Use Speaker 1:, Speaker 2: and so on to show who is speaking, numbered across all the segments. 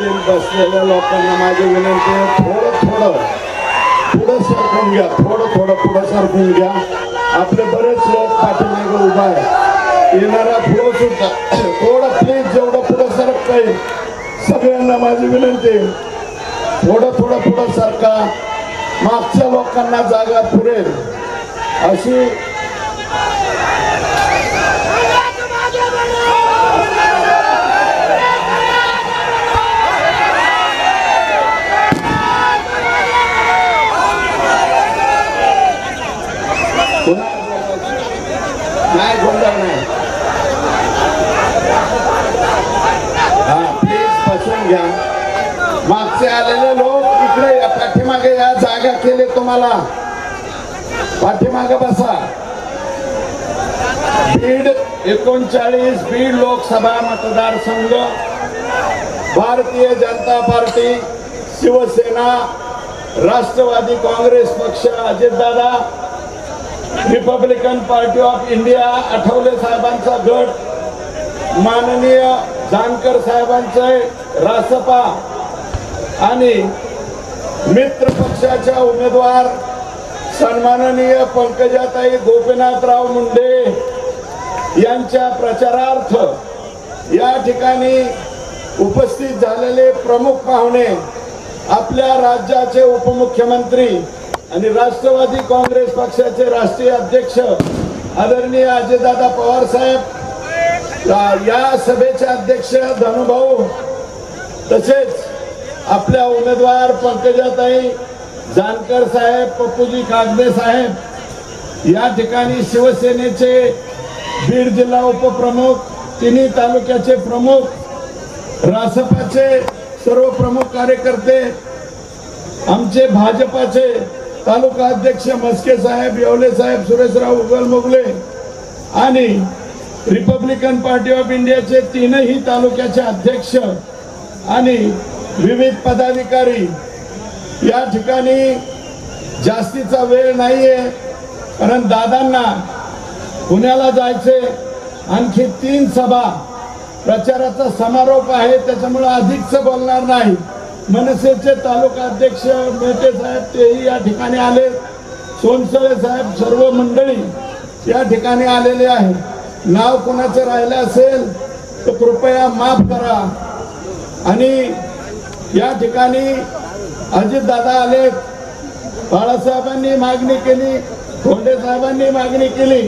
Speaker 1: सभेतील बसलेल्या लोकांना माझी विनंती आहे थोडं थोडं पुढं सरकून घ्या थोडं थोडं पुढं सरकून घ्या. आपले बरेच लोक पाठीमागे उभा आहे येणारा पुढं सुद्धा. थोडं प्लीज जेवढं पुढं सरकता येईल सगळ्यांना माझी विनंती आहे. थोडं थोडं पुढं सरका. मागच्या लोकांना जागा पुरेल. अशी नाही गोंधळ नाही हा प्लीज बसून घ्या मागचे आलेले लोक इकडे या पाठीमागे या जागा केले पाठीमागे बसा. बीड एकोणचाळीस बीड लोकसभा मतदारसंघ भारतीय जनता पार्टी शिवसेना राष्ट्रवादी काँग्रेस पक्ष Ajitdada Republican Party of India Athawale साहेबांचा गट माननीय जानकर साहेबांचे रासपा आणि मित्र पक्षाच्या उमेदवार सन्माननीय पंकजाताई गोपीनाथराव मुंडे यांच्या प्रचारार्थ या ठिकाणी उपस्थित झालेले प्रमुख पाहुणे आपल्या राज्याचे उपमुख्यमंत्री आणि राष्ट्रवादी काँग्रेस पक्षाचे राष्ट्रीय अध्यक्ष आदरणीय अजयदादा पवार साहेब या- सभेचे अध्यक्ष धनुभाऊ तसेच आपल्या उमेदवार पंकजाताई जानकर साहेब पप्पूजी कागदे साहेब या ठिकाणी शिवसेनेचे बीड जिल्हा उपप्रमुख तिन्ही तालुक्याचे प्रमुख रासपाचे सर्व प्रमुख कार्यकर्ते आमचे भाजपाचे तालुका अध्यक्ष मस्के साहेब येवले साहेब सुरेशराव उगल मोगले आणि रिपब्लिकन पार्टी ऑफ इंडियाचे तीनही तालुक्याचे अध्यक्ष आणि विविध पदाधिकारी या ठिकाणी जास्तीचा वेळ नाहीये. कारण दादांना पुण्याला जायचे आणखी तीन सभा प्रचाराचा समारोप आहे त्याच्यामुळे अधिकच बोलणार नाही. मनसेचे तालुका अध्यक्ष मेटे साहेब तेही या ठिकाणी आले. सोनसळे साहेब सर्व मंडळी या ठिकाणी आलेले आहे नाव कोणाचं राहिलं असेल तर कृपया माफ करा. आणि या ठिकाणी अजितदादा आले. बाळासाहेबांनी मागणी केली. धोंडे साहेबांनी मागणी केली.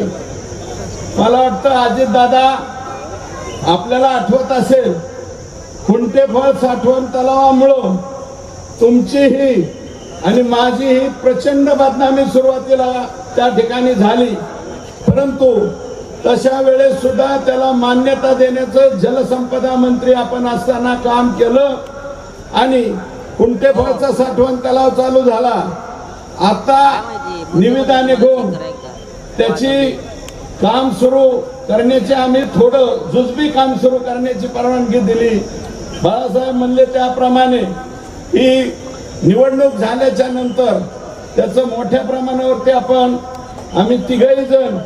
Speaker 1: मला वाटतं अजितदादा आपल्याला आठवत असेल खुंटेफळ साठवण तलावामुळं तुमचीही आणि माझी ही प्रचंड बदनामी सुरुवातीला त्या ठिकाणी झाली. परंतु तशा वेळेस सुद्धा त्याला मान्यता देण्याचं जलसंपदा मंत्री आपण असताना काम केलं. आणि कुंटेफळचा साठवण तलाव चालू झाला. आता निविदा निघून त्याची काम सुरू करण्याची आम्ही थोडं जुजबी काम सुरू करण्याची परवानगी दिली. बाळासाहेब म्हणले त्याप्रमाणे ही निवडणूक झाल्याच्यानंतर त्याचं मोठ्या प्रमाणावरती आपण आम्ही तिघही जण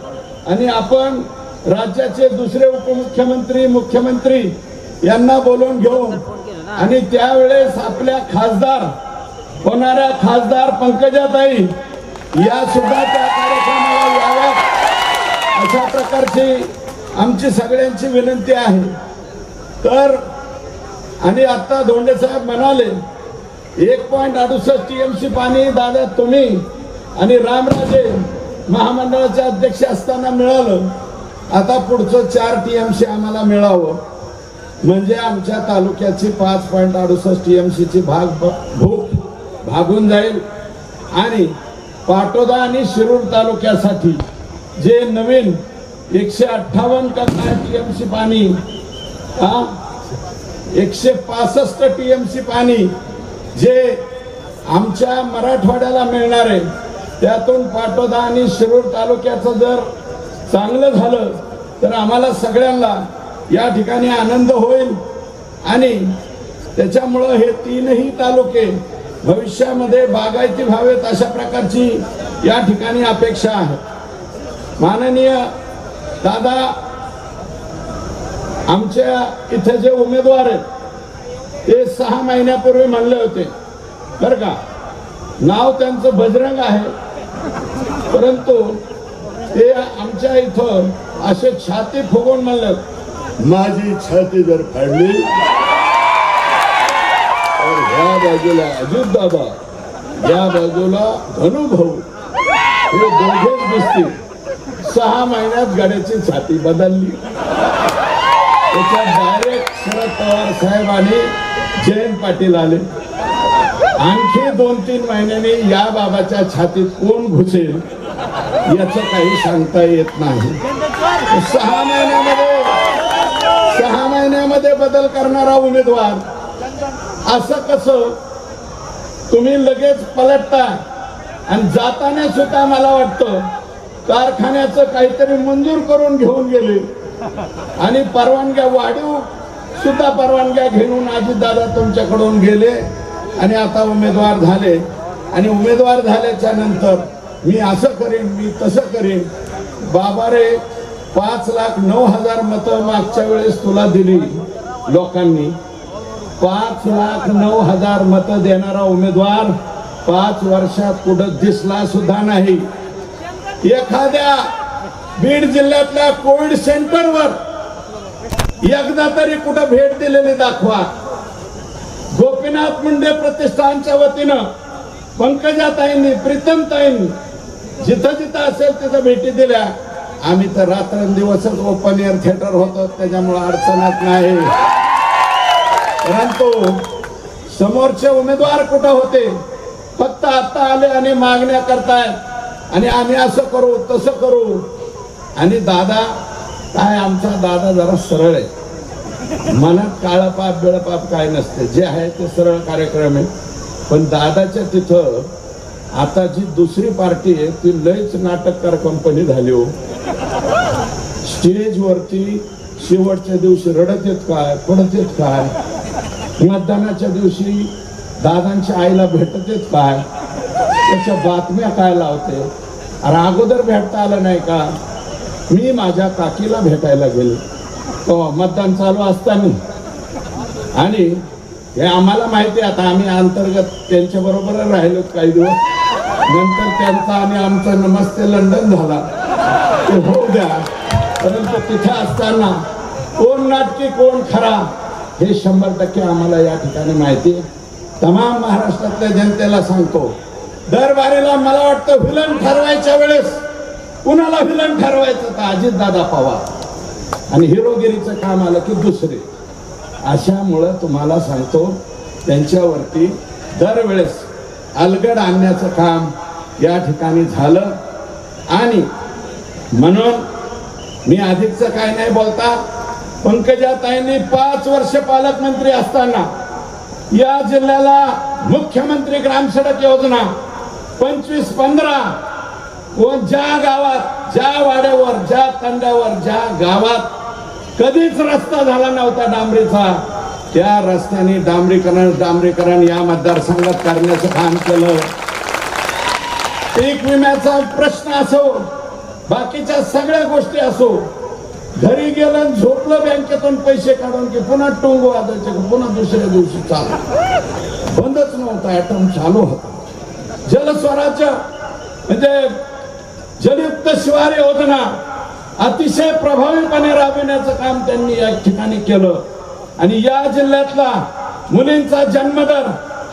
Speaker 1: आणि आपण राज्याचे दुसरे उपमुख्यमंत्री मुख्यमंत्री यांना बोलवून घेऊन आणि त्यावेळेस आपल्या खासदार होणाऱ्या खासदार पंकजाताई या सुद्धा त्या कार्यक्रमाला याव्यात. अशा प्रकारची आमची सगळ्यांची विनंती आहे. तर आणि आता धोंडे साहेब म्हणाले एक पॉईंट अडुसष्ट टीएमसी पाणी दादा तुम्ही आणि रामराजे महामंडळाचे अध्यक्ष असताना मिळालं. आता पुढचं चार टीएमसी आम्हाला मिळावं. म्हणजे आमच्या तालुक्याची पाच पॉईंट अडुसष्ट एम सीची भाग भूक भागून जाईल. आणि पाटोदा आणि शिरूर तालुक्यासाठी जे नवीन एकशे अठ्ठावन्न का एम टीएमसी पाणी हा? एकशे पासष्ट टीएमसी पाणी जे आमच्या मराठवाड्याला मिळणार आहे त्यातून पाटोदा आणि शिरूर तालुक्याचं जर चांगलं झालं तर आम्हाला सगळ्यांना या ठिकाणी आनंद होईल आणि त्याच्यामुळं हे तीनही तालुके भविष्यामध्ये बागायती व्हावेत अशा प्रकारची या ठिकाणी अपेक्षा आहे. माननीय दादा आमच्या इथे जे उमेदवार आहेत ते सहा महिन्यापूर्वी म्हणले होते. बर का? नाव त्यांचं बजरंग आहे. परंतु ते आमच्या इथं असे छाती फुगवून म्हणलं माझी छाती जर फाडली तर ह्या बाजूला अजित बाबा या बाजूला धनुभाऊ हे दोघेच दिसतील. सहा महिन्यात गाड्याची छाती बदलली. त्याच्यात डायरेक्ट शरद पवार साहेब आणि जयंत पाटील आले. आणखी दोन तीन महिन्यांनी या बाबाच्या छातीत कोण घुसेल याचं काही सांगता येत नाही. सहा महिन्यामध्ये मध्ये बदल करणारा उमेदवार. असं कसं? तुम्ही लगेच पलटता आणि जाताना सुद्धा मला वाटतं कारखान्याचं काहीतरी मंजूर करून घेऊन गेले. आणि परवानग्या वाढीव सुद्धा परवानग्या घेऊन दादा तुमच्याकडून गेले आणि आता उमेदवार झाले. आणि उमेदवार झाल्याच्यानंतर मी असं करीन मी तसं करीन. बाबा रे पाच लाख नऊ हजार मतं मागच्या वेळेस तुला दिली. लोकांनी पाच लाख नऊ हजार मतं देणारा उमेदवार पाच वर्षात कुठं दिसला सुद्धा नाही. एखाद्या बीड जिल्ह्यातल्या कोविड सेंटरवर एकदा तरी कुठं भेट दिलेली दाखवा. गोपीनाथ मुंडे प्रतिष्ठानच्या वतीनं पंकजाताईंनी प्रीतमताईंनी जिथं जिथं असेल तिथं भेटी दिल्या. आम्ही तर रात्रंदिवसच ओपन एअर थिएटर होतो त्याच्यामुळे अडचणच नाही. परंतु समोरचे उमेदवार कुठं होते फक्त आता आले आणि मागण्या करतायत. आणि आम्ही असं करू तसं करू. आणि दादा काय आमचा दादा जरा सरळ आहे. मनात काळपाप बिळपाप काय नसते. जे आहे ते सरळ कार्यक्रम आहे. पण दादाच्या तिथं आता जी दुसरी पार्टी आहे ती लयच नाटककार कंपनी झाली हो. स्टेजवरती शेवटच्या दिवशी रडत येत काय पडत येत काय? मतदानाच्या दिवशी दादांच्या आईला भेटत येत काय? त्याच्या बातम्या काय लावते? अरे अगोदर भेटता आलं नाही का? मी माझ्या काकीला भेटायला गेलो. तो मतदान चालू असताना. आणि हे आम्हाला माहिती आता आम्ही अंतर्गत त्यांच्या बरोबर राहिलो काही दिवस. नंतर त्यांचा आणि आमचा नमस्ते लंडन झाला. ते होऊ द्या. परंतु तिथे असताना कोण नाटकी कोण खरा हे शंभर टक्के आम्हाला या ठिकाणी माहिती तमाम महाराष्ट्रातल्या जनतेला सांगतो दरबारीला मला वाटतं विलन ठरवायच्या वेळेस कुणाला विलन ठरवायचं तर अजित दादा पवार. आणि हिरोगिरीचं काम आलं की दुसरे. अशामुळं तुम्हाला सांगतो त्यांच्यावरती दरवेळेस अलगड आणण्याचं काम या ठिकाणी झालं. आणि म्हणून मी अधिकचं काय नाही बोलता पंकजाताईंनी पाच वर्ष पालकमंत्री असताना या जिल्ह्याला मुख्यमंत्री ग्रामसडक योजना पंचवीस पंधरा व ज्या गावात ज्या वाड्यावर ज्या तंड्यावर ज्या गावात कधीच रस्ता झाला नव्हता डांबरीचा. त्या रस्त्याने डांबरीकरण डांबरीकरण या मतदारसंघात करण्याचं काम केलं. पीक विम्याचा प्रश्न असो बाकीच्या सगळ्या गोष्टी असो घरी गेलं झोपलं बँकेतून पैसे काढून की पुन्हा टोंग वाजायचे पुन्हा दुसऱ्या दिवशी चालू. बंदच नव्हता ॲटम चालू होता. जलस्वराज्य म्हणजे जलयुक्त शिवार योजना अतिशय प्रभावीपणे राबविण्याचं काम त्यांनी या ठिकाणी केलं. आणि या जिल्ह्यातला मुलींचा जन्मदर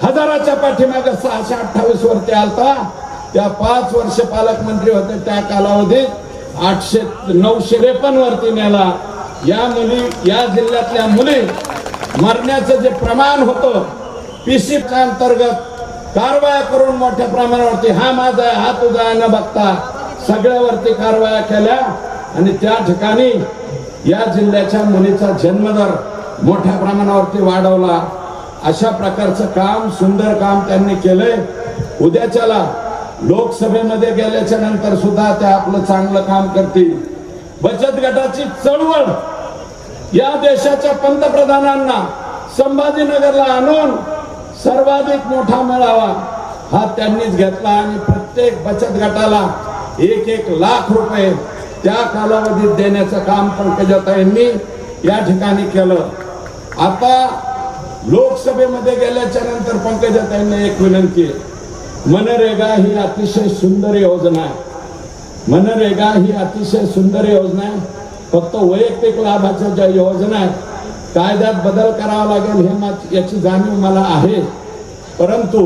Speaker 1: हजाराच्या पाठीमागे सहाशे अठ्ठावीस वरती आलता. त्या पाच वर्ष पालकमंत्री होते त्या कालावधीत आठशे नऊशे त्रेपन्न वरती नेला या मुली या जिल्ह्यातल्या मुली मरण्याचं जे प्रमाण होतं पीसीच्या अंतर्गत कारवाया करून मोठ्या प्रमाणावरती हा माझा आहे हा तुझा आहे न बघता सगळ्यावरती कारवाया केल्या. आणि त्या ठिकाणी या जिल्ह्याच्या मुलीचा जन्मदर मोठ्या प्रमाणावरती वाढवला. अशा प्रकारचं काम सुंदर काम त्यांनी केलंय. उद्याच्याला लोकसभेमध्ये गेल्याच्यानंतर सुद्धा ते आपलं चांगलं काम करतील. बचत गटाची चळवळ या देशाच्या पंतप्रधानांना संभाजीनगरला आणून सर्वाधिक मोठा मेळावा हा त्यांनीच घेतला आणि प्रत्येक बचत गटाला एक एक लाख रुपये त्या कालावधीत देण्याचं काम पंकजाताईंनी या ठिकाणी केलं. आता लोकसभेमध्ये गेल्याच्यानंतर पंकजाताईंना एक विनंती आहे. मनरेगा ही अतिशय सुंदर योजना आहे. मनरेगा ही अतिशय सुंदर योजना आहे. फक्त वैयक्तिक लाभाच्या ज्या योजना आहेत कायद्यात बदल करावा लागेल हे मा- याची जाणीव मला आहे. परंतु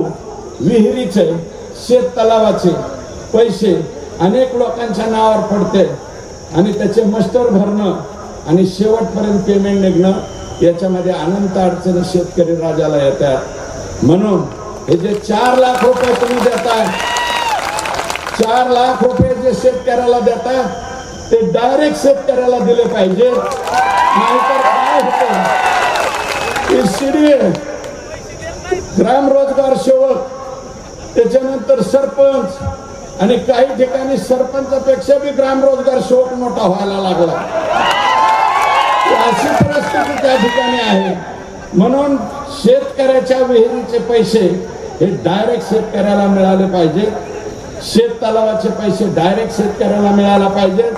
Speaker 1: विहिरीचे शेत तलावाचे पैसे अनेक लोकांच्या नावावर पडते आणि त्याचे मस्टर भरणं आणि शेवटपर्यंत पेमेंट निघणं याच्यामध्ये अनंत अडचणी शेतकरी राजाला येतात. म्हणून हे जे चार लाख रुपये तुम्ही देताय चार लाख रुपये जे शेतकऱ्याला देतात ते डायरेक्ट शेतकऱ्याला दिले पाहिजे. नाहीतर काय होतं? शिडी ग्राम रोजगार सेवक त्याच्यानंतर सरपंच आणि काही ठिकाणी सरपंचापेक्षा बी ग्राम रोजगार सेवक मोठा व्हायला लागला. ठिकाणी आहे. म्हणून शेतकऱ्याच्या विहिरीचे पैसे हे डायरेक्ट शेतकऱ्याला मिळाले पाहिजे. शेत तलावाचे पैसे डायरेक्ट शेतकऱ्याला मिळायला पाहिजे.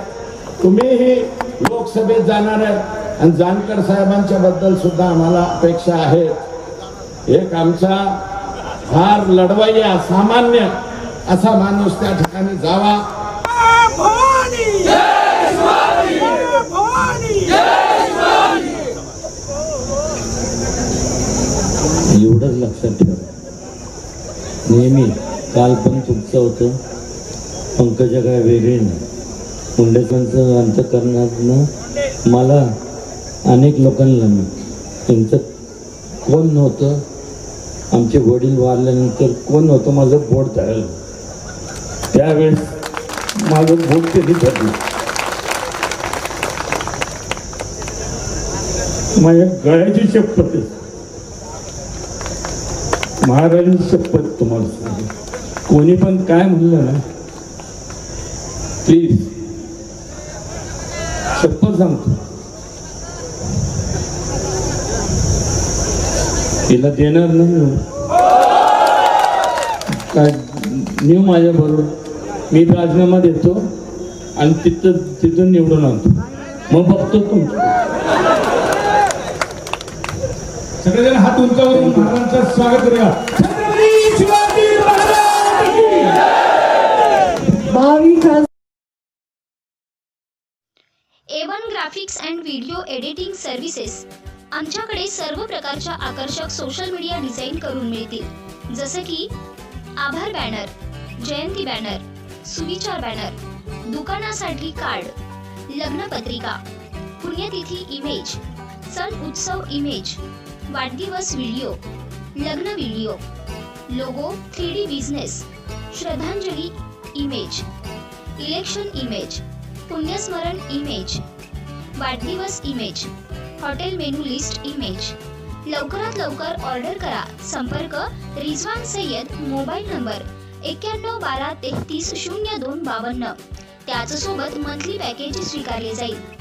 Speaker 1: तुम्हीही लोकसभेत जाणार आहे आणि जानकर साहेबांच्या बद्दल सुद्धा आम्हाला अपेक्षा आहे. एक आमचा फार लढवय्या सामान्य असा माणूस त्या ठिकाणी जावा.
Speaker 2: एवढंच लक्षात ठेवा. नेहमी काल पण तुमचं होतं. पंकजा काय वेगळी नाही. मुंडेकरांचं अंतकरणातनं मला अनेक लोकांना मी त्यांचं कोण नव्हतं? आमचे वडील वारल्यानंतर कोण नव्हतं? माझं बोट धरलं. त्यावेळेस माझं बोट कधी धरलं? माझ्या गळ्याची शपथ महाराजांचं पद तुम्हाला सांगितलं कोणी पण काय म्हणलं ना प्लीज शपथ सांगतो. तिला देणार नाही काय नेऊ माझ्या बरोबर. मी राजीनामा देतो आणि तिथं तिथून निवडून आणतो. मग बघतो तुमचं.
Speaker 3: सगळेजण हात उंचावरून महाराजांचं स्वागत करूया. Chhatrapati Shivaji Maharaj
Speaker 4: A one graphics and video editing services आमच्याकडे सर्व प्रकारच्या आकर्षक सोशल मीडिया डिझाईन करून मिळतील. जसे की आभार बॅनर जयंती बॅनर सुविचार बॅनर दुकानासाठी कार्ड लग्नपत्रिका पुण्यतिथी इमेज सण उत्सव इमेज वाढदिवस व्हिडिओ लग्न video logo three D business श्रद्धांजली इमेज इलेक्शन इमेज पुण्यस्मरण इमेज वाढदिवस image hotel menu list image. लवकरात लवकर ऑर्डर करा. संपर्क रिजवान सय्यद मोबाईल नंबर एक्क्याण्णव बारा तेहतीस शून्य दोन बावन्न. त्याचसोबत मंथली पॅकेज स्वीकारले जाईल.